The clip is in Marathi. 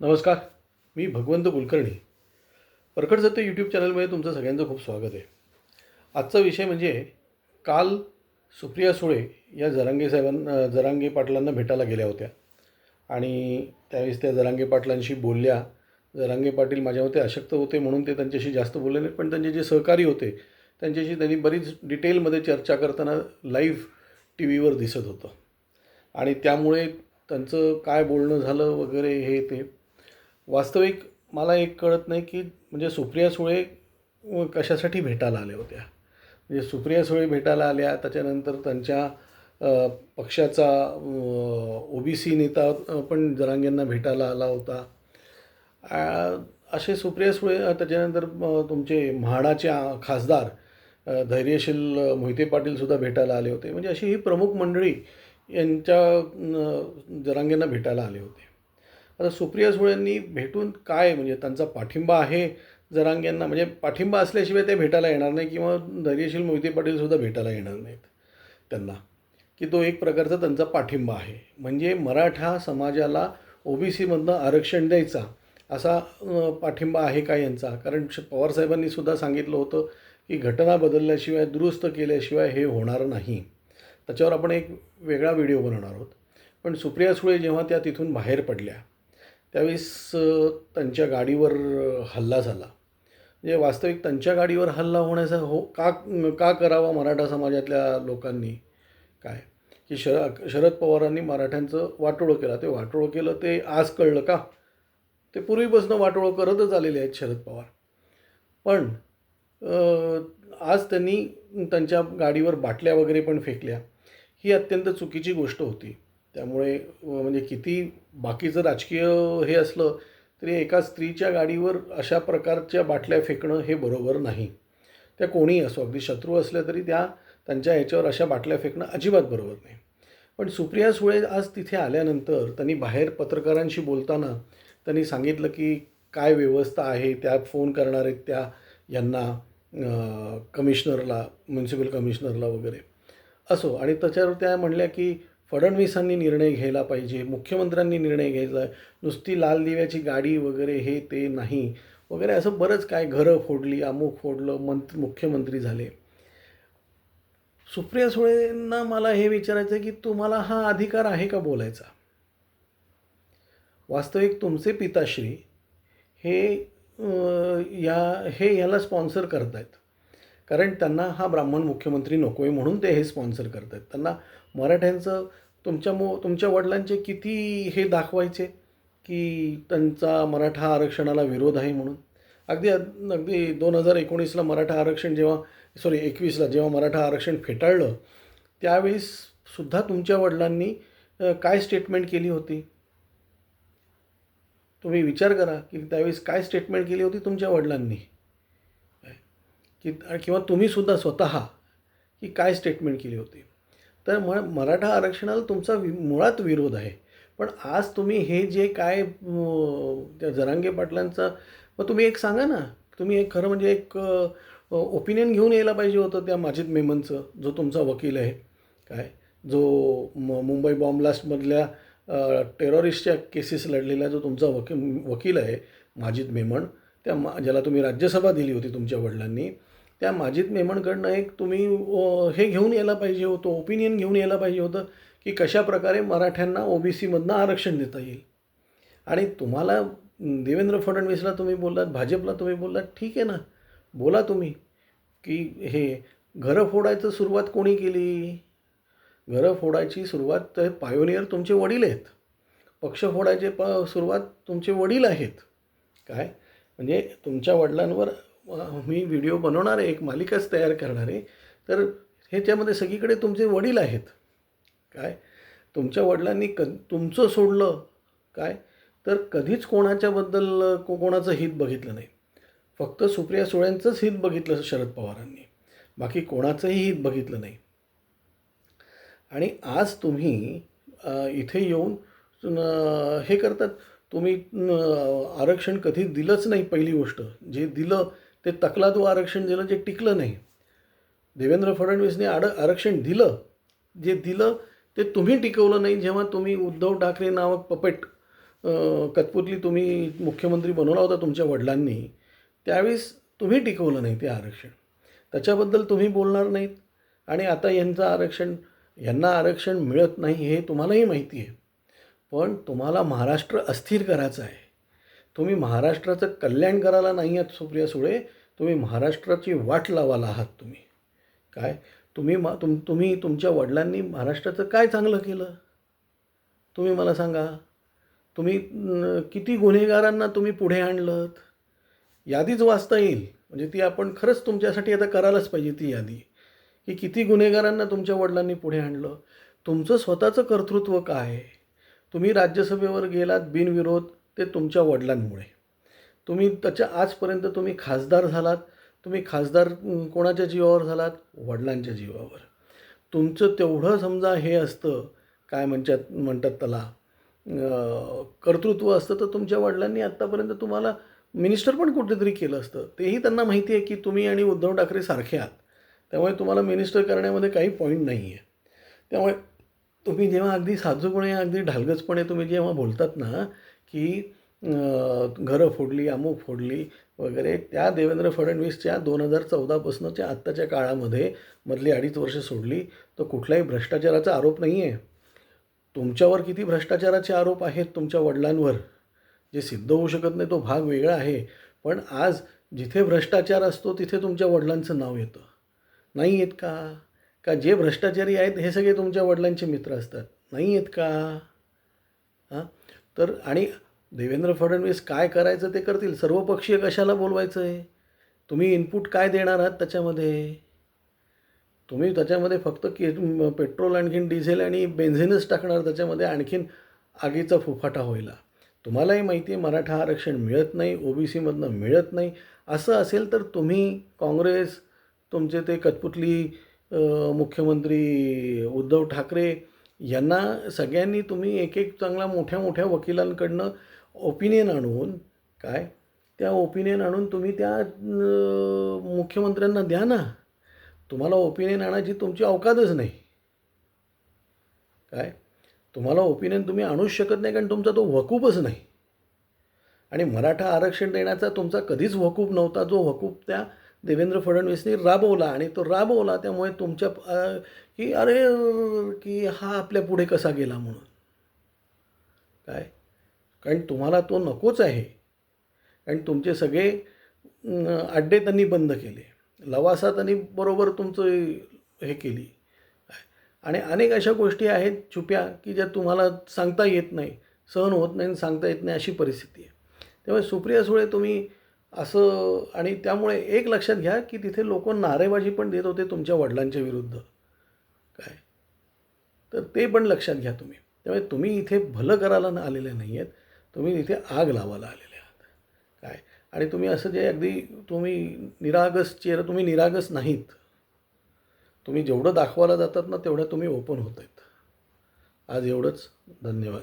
नमस्कार मी भगवंत कुलकर्णी. प्रकट सत्य यूट्यूब चॅनलमध्ये तुमचं सगळ्यांचं खूप स्वागत आहे. आजचा विषय म्हणजे काल सुप्रिया सुळे या जरांगे साहेबांना जरांगे पाटलांना भेटायला गेल्या होत्या. आणि त्यावेळेस त्या जरांगे पाटलांशी बोलल्या. जरांगे पाटील माझ्या अशक्त होते म्हणून ते त्यांच्याशी जास्त बोलले नाहीत पण त्यांचे जे सहकारी होते त्यांच्याशी त्यांनी बरीच डिटेलमध्ये चर्चा करताना लाईव्ह टी व्हीवर दिसत होतं. आणि त्यामुळे त्यांचं काय बोलणं झालं वगैरे हे ते वास्तविक मला एक कळत नाही की म्हणजे सुप्रिया सुळे कशासाठी भेटायला आल्या होत्या. म्हणजे सुप्रिया सुळे भेटायला आल्या त्याच्यानंतर त्यांच्या पक्षाचा ओ बी सी नेता पण जरांगेंना भेटायला आला होता. असे सुप्रिया सुळे त्याच्यानंतर तुमचे म्हाडाचे खासदार धैर्यशील मोहिते पाटीलसुद्धा भेटायला आले होते. म्हणजे अशी ही प्रमुख मंडळी यांच्या जरांगेंना भेटायला आले होते. आता सुप्रिया सुळेंनी भेटून काय म्हणजे त्यांचा पाठिंबा आहे? जरांग्यांना म्हणजे पाठिंबा असल्याशिवाय ते भेटायला येणार नाही किंवा धैर्यशील मोहिते पाटीलसुद्धा भेटायला येणार नाहीत त्यांना. की तो एक प्रकारचा त्यांचा पाठिंबा आहे. म्हणजे मराठा समाजाला ओ बी सीमधनं आरक्षण द्यायचा असा पाठिंबा आहे का यांचा? कारण श- पवारसाहेबांनी सुद्धा सांगितलं होतं की घटना बदलल्याशिवाय दुरुस्त केल्याशिवाय हे होणार नाही. त्याच्यावर आपण एक वेगळा व्हिडिओ बनवणार आहोत. पण सुप्रिया सुळे जेव्हा त्या तिथून बाहेर पडल्या त्यावेळेस त्यांच्या गाडीवर हल्ला झाला. म्हणजे वास्तविक त्यांच्या गाडीवर हल्ला होण्याचा हो का का करावा मराठा समाजातल्या लोकांनी? काय? की शर शरद पवारांनी मराठ्यांचं वाटोळं केलं. ते वाटोळं केलं ते आज कळलं का? ते पूर्वीपासून वाटोळं करतच आलेले आहेत शरद पवार. पण आज त्यांनी त्यांच्या गाडीवर बाटल्या वगैरे पण फेकल्या. ही अत्यंत चुकीची गोष्ट होती. त्यामुळे म्हणजे किती बाकीचं राजकीय हे असलं तरी एका स्त्रीच्या गाडीवर अशा प्रकारच्या बाटल्या फेकणं हे बरोबर नाही. त्या कोणीही असो अगदी शत्रू असल्या तरी त्या त्यांच्या ह्याच्यावर अशा बाटल्या फेकणं अजिबात बरोबर नाही. पण सुप्रिया सुळे आज तिथे आल्यानंतर त्यांनी बाहेर पत्रकारांशी बोलताना त्यांनी सांगितलं की काय व्यवस्था आहे त्या फोन करणार आहेत त्या यांना कमिशनरला म्युन्सिपल कमिशनरला वगैरे. असो आणि त्याच्यावर त्या म्हणल्या की फडणवीसांनी निर्णय घ्यायला पाहिजे मुख्यमंत्र्यांनी निर्णय घ्यायचा आहे. नुसती लाल दिव्याची गाडी वगैरे हे ते नाही. वगैरे असं बरंच काय घरं फोडली अमुक फोडलं मंत मुख्यमंत्री झाले. सुप्रिया सुळेंना मला हे विचारायचं आहे की तुम्हाला हा अधिकार आहे का बोलायचा? वास्तविक तुमचे पिताश्री हे या हे ह्याला स्पॉन्सर करत आहेत कारण त्यांना हा ब्राह्मण मुख्यमंत्री नको आहे म्हणून ते हे स्पॉन्सर करत आहेत त्यांना मराठ्यांचं तुमच्या मो तुमच्या वडिलांचे किती हे दाखवायचे की त्यांचा मराठा आरक्षणाला विरोध आहे म्हणून? अगदी अगदी दोन हजार एकोणीसला मराठा आरक्षण जेव्हा सॉरी एकवीसला जेव्हा मराठा आरक्षण फेटाळलं त्यावेळेस सुद्धा तुमच्या वडिलांनी काय स्टेटमेंट केली होती? तुम्ही विचार करा की त्यावेळेस काय स्टेटमेंट केली होती तुमच्या वडिलांनी? की किंवा तुम्हीसुद्धा स्वतः की काय स्टेटमेंट केली होती. तर म मराठा आरक्षणाला तुमचा वि मुळात विरोध आहे. पण आज तुम्ही हे जे काय त्या जरांगे पाटलांचा मग तुम्ही एक सांगा ना. तुम्ही एक खरं म्हणजे एक ओपिनियन घेऊन यायला पाहिजे होतं त्या माजिद मेमनचं जो तुमचा वकील आहे. काय? जो म मुंबई बॉम्बलास्टमधल्या टेरॉरिस्टच्या केसेस लढलेला जो तुमचा वकील वकील आहे माजिद मेमन त्या मा ज्याला तुम्ही राज्यसभा दिली होती तुमच्या वडिलांनी त्या माजिद मेमनकडनं एक तुम्ही हे घेऊन यायला पाहिजे होतं ओपिनियन घेऊन यायला पाहिजे होतं की कशा प्रकारे मराठ्यांना ओ बी सीमधनं आरक्षण देता येईल. आणि तुम्हाला देवेंद्र फडणवीसला तुम्ही बोललात भाजपला तुम्ही बोललात ठीक आहे ना. बोला तुम्ही की हे घरं फोडायचं सुरुवात कोणी केली? घरं फोडायची सुरुवात तर पायोनियर तुमचे वडील आहेत. पक्ष फोडायचे प सुरुवात तुमचे वडील आहेत. काय? म्हणजे तुमच्या वडिलांवर मी व्हिडिओ बनवणार आहे एक मालिकाच तयार करणार आहे तर ह्याच्यामध्ये सगळीकडे तुमचे वडील आहेत. काय? तुमच्या वडिलांनी क तुमचं सोडलं. काय? तर कधीच कोणाच्याबद्दल को कोणाचं हित बघितलं नाही. फक्त सुप्रिया सुळ्यांचंच हित बघितलं शरद पवारांनी. बाकी कोणाचंही हित बघितलं नाही. आणि आज तुम्ही इथे येऊन हे करतात. तुम्ही आरक्षण कधी दिलंच नाही पहिली गोष्ट. जे दिलं ते तकलादू आरक्षण दिलं जे टिकलं नाही. देवेंद्र फडणवीसने आड आरक्षण दिलं. जे दिलं ते तुम्ही टिकवलं नाही. जेव्हा तुम्ही उद्धव ठाकरे नावक पपेट कथपुतली कतपुतली तुम्ही मुख्यमंत्री बनवला होता तुमच्या वडिलांनी त्यावेळेस तुम्ही टिकवलं नाही ते आरक्षण. त्याच्याबद्दल तुम्ही बोलणार नाहीत. आणि आता यांचं आरक्षण यांना आरक्षण मिळत नाही हे तुम्हालाही माहिती आहे. पण तुम्हाला महाराष्ट्र अस्थिर करायचं आहे. तुम्ही महाराष्ट्राचं कल्याण करायला नाही आहात सुप्रिया सुळे तुम्ही महाराष्ट्राची वाट लावायला आहात तुम्ही. काय? तुम्ही मा तुम तुम्ही तुमच्या वडिलांनी महाराष्ट्राचं काय चांगलं केलं? तुम्ही मला सांगा. तुम्ही किती गुन्हेगारांना तुम्ही पुढे आणलं यादीच वाचता येईल. म्हणजे ती आपण खरंच तुमच्यासाठी आता करायलाच पाहिजे ती यादी. की किती गुन्हेगारांना तुमच्या वडिलांनी पुढे आणलं? तुमचं स्वतःचं कर्तृत्व काय? आहे तुम्ही राज्यसभेवर गेलात बिनविरोध ते तुमच्या वडिलांमुळे. तुम्ही त्याच्या आजपर्यंत तुम्ही खासदार झालात तुम्ही खासदार कोणाच्या जीवावर झालात? वडिलांच्या जीवावर. तुमचं तेवढं समजा हे असतं काय म्हणतात म्हणतात त्याला कर्तृत्व असतं तर तुमच्या वडिलांनी आत्तापर्यंत तुम्हाला मिनिस्टर पण कुठेतरी केलं असतं. तेही त्यांना माहिती आहे की तुम्ही आणि उद्धव ठाकरे सारखे आहात. त्यामुळे तुम्हाला मिनिस्टर करण्यामध्ये काही पॉईंट नाही आहे त्यामुळे तुम्ही जेव्हा अगदी साजूपणे अगदी ढालगजपणे तुम्ही जेव्हा बोलतात ना की घरं फोडली अमुक फोडली वगैरे. त्या देवेंद्र फडणवीसच्या दोन हजार चौदापासूनच्या आत्ताच्या काळामध्ये मधली अडीच वर्ष सोडली. तर कुठलाही भ्रष्टाचाराचा आरोप नाही आहे तुमच्यावर किती भ्रष्टाचाराचे आरोप आहेत तुमच्या वडिलांवर? जे सिद्ध होऊ शकत नाही तो भाग वेगळा आहे. पण आज जिथे भ्रष्टाचार असतो तिथे तुमच्या वडिलांचं नाव येतं. नाही येत का? का जे भ्रष्टाचारी आहेत हे सगळे तुमच्या वडिलांचे मित्र असतात? नाही आहेत का? हां? तर आणि देवेंद्र फडणवीस काय करायचं ते करतील? सर्वपक्षीय कशाला बोलवायचं आहे तुम्ही इनपुट काय देणार आहात त्याच्यामध्ये? तुम्ही त्याच्यामध्ये फक्त के पेट्रोल आणखीन डिझेल आणि बेन्झिनच टाकणार त्याच्यामध्ये आणखीन आगीचा फुफाटा होईल तुम्हालाही माहिती आहे मराठा आरक्षण मिळत नाही ओ बी सीमधनं मिळत नाही. असं असेल तर तुम्ही काँग्रेस तुमचे ते कठपुतली मुख्यमंत्री उद्धव ठाकरे यांना सगळ्यांनी तुम्ही एक एक चांगला मोठ्या मोठ्या वकिलांकडनं ओपिनियन आणून काय? त्या ओपिनियन आणून तुम्ही त्या मुख्यमंत्र्यांना द्या ना. तुम्हाला ओपिनियन आणायची तुमची अवकातच नाही. काय? तुम्हाला ओपिनियन तुम्ही आणूच शकत नाही कारण तुमचा तो वकूपच नाही. आणि मराठा आरक्षण देण्याचा तुमचा कधीच वकूप नव्हता. जो वकूप त्या देवेंद्र फडणवीसनी राबवला आणि तो राबवला त्यामुळे तुमच्या की अरे की हा आपल्या पुढे कसा गेला म्हणून. काय? कारण तुम्हाला तो नकोच आहे. कारण तुमचे सगळे अड्डे त्यांनी बंद केले. लवासा त्यांनी बरोबर तुमचं हे केली. आणि अनेक अशा गोष्टी आहेत छुप्या की ज्या तुम्हाला सांगता येत नाही सहन होत नाही आणि सांगता येत नाही अशी परिस्थिती आहे. त्यामुळे सुप्रिया सुळे तुम्ही असं आणि त्यामुळे एक लक्षात घ्या की तिथे लोक नारेबाजी पण देत होते तुमच्या वडिलांच्या विरुद्ध. काय? तर ते पण लक्षात घ्या तुम्ही. त्यामुळे तुम्ही इथे भलं करायला न- आलेले नाही आहेत तुम्ही इथे आग लावायला आलेले आहात. काय? आणि तुम्ही असं जे अगदी तुम्ही निरागस चेहरा तुम्ही निरागस नाहीत. तुम्ही जेवढं दाखवायला जातात ना तेवढं तुम्ही ओपन होत आहेत. आज एवढंच. धन्यवाद.